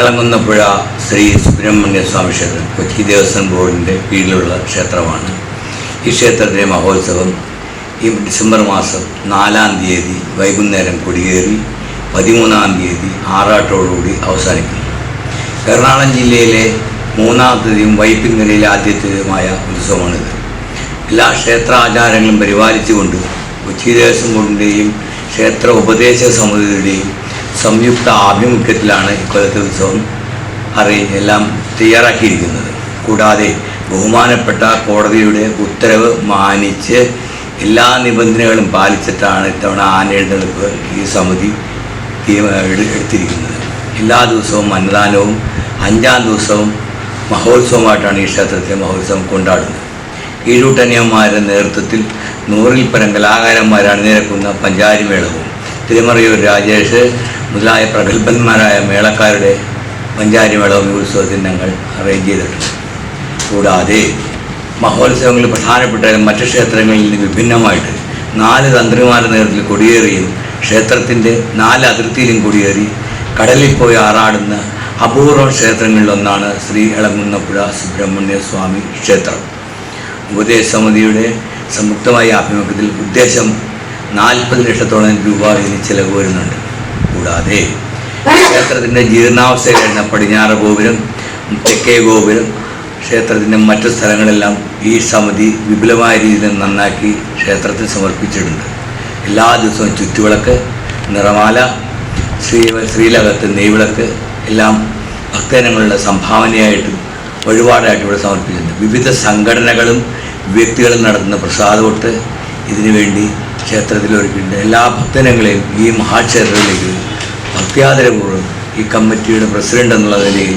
ഇളങ്ങുന്നപ്പുഴ ശ്രീ സുബ്രഹ്മണ്യ സ്വാമി ക്ഷേത്രം കൊച്ചി ദേവസ്വം ബോർഡിന്റെ കീഴിലുള്ള ക്ഷേത്രമാണ്. ഈ ക്ഷേത്രത്തിലെ മഹോത്സവം ഈ ഡിസംബർ മാസം നാലാം തീയതി വൈകുന്നേരം കൊടിയേറി പതിമൂന്നാം തീയതി ആറാട്ടോടുകൂടി അവസാനിക്കുന്നു. എറണാകുളം ജില്ലയിലെ മൂന്നാമത്തതും വൈപ്പിങ്ങരയിലെ ആദ്യത്തേതുമായ ഉത്സവമാണിത്. എല്ലാ ക്ഷേത്രാചാരങ്ങളും പരിപാലിച്ചുകൊണ്ട് കൊച്ചി ദേവസ്വം ബോർഡിന്റെയും ക്ഷേത്ര ഉപദേശ സമിതിയുടെയും സംയുക്ത ആഭിമുഖ്യത്തിലാണ് ഇക്കൊല്ലത്തെ ഉത്സവം അറി എല്ലാം തയ്യാറാക്കിയിരിക്കുന്നത്. കൂടാതെ ബഹുമാനപ്പെട്ട കോടതിയുടെ ഉത്തരവ് മാനിച്ച് എല്ലാ നിബന്ധനകളും പാലിച്ചിട്ടാണ് ഇത്തവണ ആനയെഴുന്നള്ളിപ്പ് ഈ സമിതി എടുത്തിരിക്കുന്നത്. എല്ലാ ദിവസവും അന്നദാനവും അഞ്ചാം ദിവസവും മഹോത്സവമായിട്ടാണ് ഈ ക്ഷേത്രത്തിലെ മഹോത്സവം കൊണ്ടാടുന്നത്. കീഴൂട്ടന്യന്മാരുടെ നേതൃത്വത്തിൽ നൂറിൽ പരം കലാകാരന്മാരാണ് നിരക്കുന്ന പഞ്ചാരി മേളവും തിരുമറയൂർ രാജേഷ് മുതലായ പ്രഗത്ഭന്മാരായ മേളക്കാരുടെ പഞ്ചാരി മേളവും ഉത്സവത്തിന് ഞങ്ങൾ അറേഞ്ച് ചെയ്തിട്ടുണ്ട്. കൂടാതെ മഹോത്സവങ്ങളിൽ പ്രധാനപ്പെട്ട മറ്റ് ക്ഷേത്രങ്ങളിൽ നിന്ന് വിഭിന്നമായിട്ട് നാല് തന്ത്രിമാരുടെ നേതൃത്വത്തിൽ കൊടിയേറിയും ക്ഷേത്രത്തിന്റെ നാല് അതിർത്തിയിലും കൊടിയേറി കടലിൽ പോയി ആറാടുന്ന അപൂർവ ക്ഷേത്രങ്ങളിലൊന്നാണ് ശ്രീ ഇളങ്ങുന്നപ്പുഴ സുബ്രഹ്മണ്യ സ്വാമി ക്ഷേത്രം. ഉപദേശ സമിതിയുടെ സംയുക്തമായ ആഭിമുഖ്യത്തിൽ ഉദ്ദേശം നാൽപ്പത് ലക്ഷത്തോളം രൂപ ഇതിന് ചിലവ് വരുന്നുണ്ട്. കൂടാതെ ക്ഷേത്രത്തിന്റെ ജീർണാവസ്ഥയിലായിരുന്ന പടിഞ്ഞാറ് ഗോപുരം തെക്കേ ഗോപുരം ക്ഷേത്രത്തിന്റെ മറ്റു സ്ഥലങ്ങളെല്ലാം ഈ സമിതി വിപുലമായ രീതിയിൽ നന്നാക്കി ക്ഷേത്രത്തിൽ സമർപ്പിച്ചിട്ടുണ്ട്. എല്ലാ ദിവസവും ചുറ്റുവിളക്ക് നിറമാല ശ്രീ ശ്രീലകത്ത് നെയ്വിളക്ക് എല്ലാം ഭക്തജനങ്ങളുടെ സംഭാവനയായിട്ടും വഴിപാടായിട്ട് ഇവിടെ സമർപ്പിച്ചിട്ടുണ്ട്. വിവിധ സംഘടനകളും വ്യക്തികളും നടത്തുന്ന പ്രസാദമൊട്ട് ഇതിനുവേണ്ടി ക്ഷേത്രത്തിൽ ഒരുക്കിയിട്ടുണ്ട്. എല്ലാ ഭക്തജനങ്ങളെയും ഈ മഹാക്ഷേത്രത്തിലേക്ക് ഭക്തിയാദരപൂർവം ഈ കമ്മിറ്റിയുടെ പ്രസിഡന്റ് എന്നുള്ള നിലയിൽ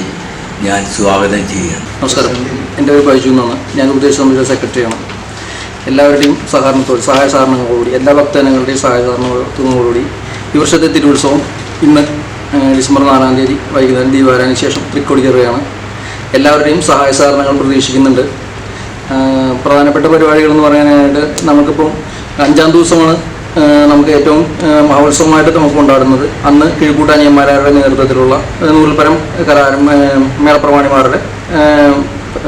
ഞാൻ സ്വാഗതം ചെയ്യുകയാണ്. നമസ്കാരം. എന്റെ പേര് ബൈജു എന്നാണ്. ഞാൻ ഉപദേശ സമിതിയുടെ സെക്രട്ടറിയാണ് എല്ലാവരുടെയും സഹകരണത്തോട് സഹായ സഹകരണങ്ങളോടുകൂടി എല്ലാ ഭക്തജനങ്ങളുടെയും സഹായ സഹകരണത്തോടുകൂടി ഈ വർഷത്തെ തിരുവുത്സവം ഇന്ന് ഡിസംബർ നാലാം തീയതി വൈകുന്നേരം ദീപാരായണന് ശേഷം തൃക്കൊടിക്കറുകയാണ് എല്ലാവരുടെയും സഹായ സഹകരണങ്ങൾ പ്രതീക്ഷിക്കുന്നുണ്ട്. പ്രധാനപ്പെട്ട പരിപാടികൾ എന്ന് പറയാനായിട്ട് നമുക്കിപ്പം അഞ്ചാം ദിവസമാണ് നമുക്ക് ഏറ്റവും മഹോത്സവമായിട്ട് നമുക്ക് കൊണ്ടാടുന്നത് അന്ന് കീഴ്ക്കൂട്ടാനിയന്മാരുടെ നേതൃത്വത്തിലുള്ള നൂൽപ്പരം കലാരം മേളപ്രമാണിമാരുടെ ഏഹ്,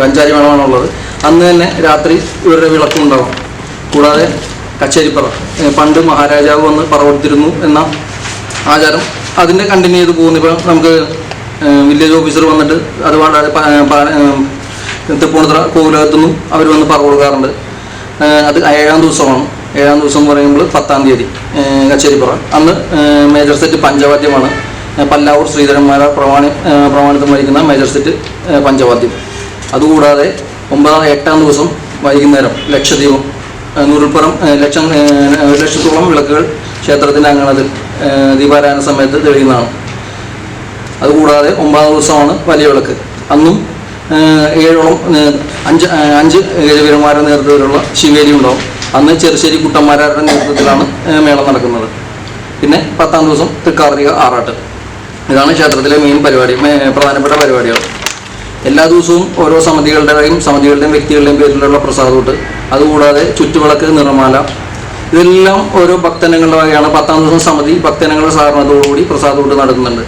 അഞ്ചാരി മേളമാണുള്ളത്. അന്ന് തന്നെ രാത്രി ഇവരുടെ വിളക്കുണ്ടാവും കൂടാതെ കച്ചേരിപ്പറ പണ്ട് മഹാരാജാവ് വന്ന് പറവെടുത്തിരുന്നു എന്ന ആചാരം അതിന്റെ കണ്ടിന്യൂ ചെയ്ത് പോകുന്ന. ഇപ്പം നമുക്ക് വില്ലേജ് ഓഫീസർ വന്നിട്ട് അത് വളരെ തൃപ്പൂണിത്തുറ കോവിലകത്തുനിന്നും അവർ വന്ന് പറ കൊടുക്കാറുണ്ട്. അത് ഏഴാം ദിവസമാണ്. ഏഴാം ദിവസം എന്ന് പറയുമ്പോൾ പത്താം തീയതി കച്ചേരിപ്പുറ. അന്ന് മേജർ സെറ്റ് പഞ്ചവാദ്യമാണ്. പല്ലാവൂർ ശ്രീധരന്മാര പ്രമാണി പ്രമാണിത്വം പ്രമാണിതം വഹിക്കുന്ന മേജർ സെറ്റ് പഞ്ചവാദ്യം. അതുകൂടാതെ ഒമ്പതാം എട്ടാം ദിവസം വൈകുന്നേരം ലക്ഷദ്വീപം നൂറിൽപ്പുറം ലക്ഷം ഒരു ലക്ഷത്തോളം വിളക്കുകൾ ക്ഷേത്രത്തിന്റെ അങ്കണത്തിൽ ദീപാരായണ സമയത്ത് തെളിയുന്നതാണ്. അതുകൂടാതെ ഒമ്പതാം ദിവസമാണ് വലിയ വിളക്ക്. അന്നും ഏഴോളം അഞ്ച് അഞ്ച് ഗജവീരന്മാരുടെ നേതൃത്വത്തിലുള്ള ശിവേലി ഉണ്ടാവും. അന്ന് ചെറുശ്ശേരി കുട്ടന്മാരുടെ നേതൃത്വത്തിലാണ് മേള നടക്കുന്നത്. പിന്നെ പത്താം ദിവസം തൃക്കാർത്തിക ആറാട്ട്. ഇതാണ് ക്ഷേത്രത്തിലെ മെയിൻ പരിപാടി പ്രധാനപ്പെട്ട പരിപാടികൾ. എല്ലാ ദിവസവും ഓരോ സമിതികളുടെയും സമിതികളുടെയും വ്യക്തികളുടെയും പേരിലുള്ള പ്രസാദൂട്ട് അതുകൂടാതെ ചുറ്റുവിളക്ക് നിറമാല ഇതെല്ലാം ഓരോ ഭക്തനങ്ങളുടെ വകയാണ്. പത്താം ദിവസം സമിതി ഭക്തനങ്ങളുടെ സഹകരണത്തോടുകൂടി പ്രസാദൂട്ട് നടത്തുന്നുണ്ട്